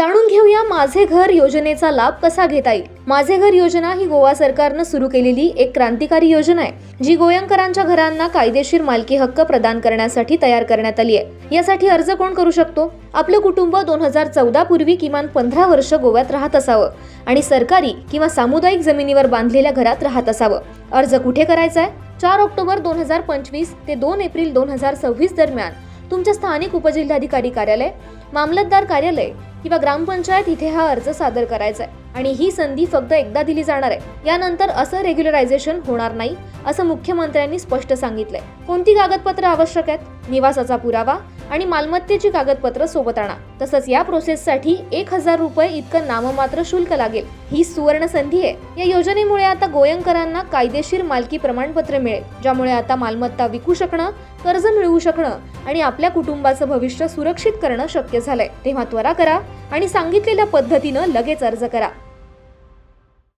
जाणून घेऊया माझे घर योजनेचा लाभ कसा घेता येईल. माझे घर योजना ही गोवा सरकारनं सुरू केलेली एक क्रांतिकारी योजना आहे जी गोयंकरांच्या घरांना कायदेशीर मालकी हक्क प्रदान करण्यासाठी तयार करण्यात आली आहे. यासाठी अर्ज कोण करू शकतो? आपलं कुटुंब दोन हजार चौदा पूर्वी किमान पंधरा वर्ष गोव्यात राहत असावं आणि सरकारी किंवा सामुदायिक जमिनीवर बांधलेल्या घरात राहत असावं. अर्ज कुठे करायचा आहे? चार ऑक्टोबर दोन हजार पंचवीस ते दोन एप्रिल दोन हजार सव्वीस दरम्यान तुमच्या स्थानिक उपजिल्हाधिकारी कार्यालय मामलतदार कार्यालय किंवा ग्रामपंचायत इथे हा अर्ज सादर करायचा आहे आणि ही संधी फक्त एकदा दिली जाणार आहे. यानंतर असं रेग्युलरायझेशन होणार नाही असं मुख्यमंत्र्यांनी स्पष्ट सांगितलंय. कोणती कागदपत्र आवश्यक आहेत? निवासाचा पुरावा आणि मालमत्तेची कागदपत्र सोबत आणा. तसंच या प्रोसेससाठी एक हजार रुपये इतकं नाममात्र शुल्क लागेल. ही सुवर्ण संधी आहे. या योजनेमुळे आता गोयंकरांना कायदेशीर मालकी प्रमाणपत्र मिळेल ज्यामुळे आता मालमत्ता विकू शकणं कर्ज मिळवू शकणं आणि आपल्या कुटुंबाचं भविष्य सुरक्षित करणं शक्य झालंय. तेव्हा त्वरा करा आणि सांगितलेल्या पद्धतीनं लगेच अर्ज करा.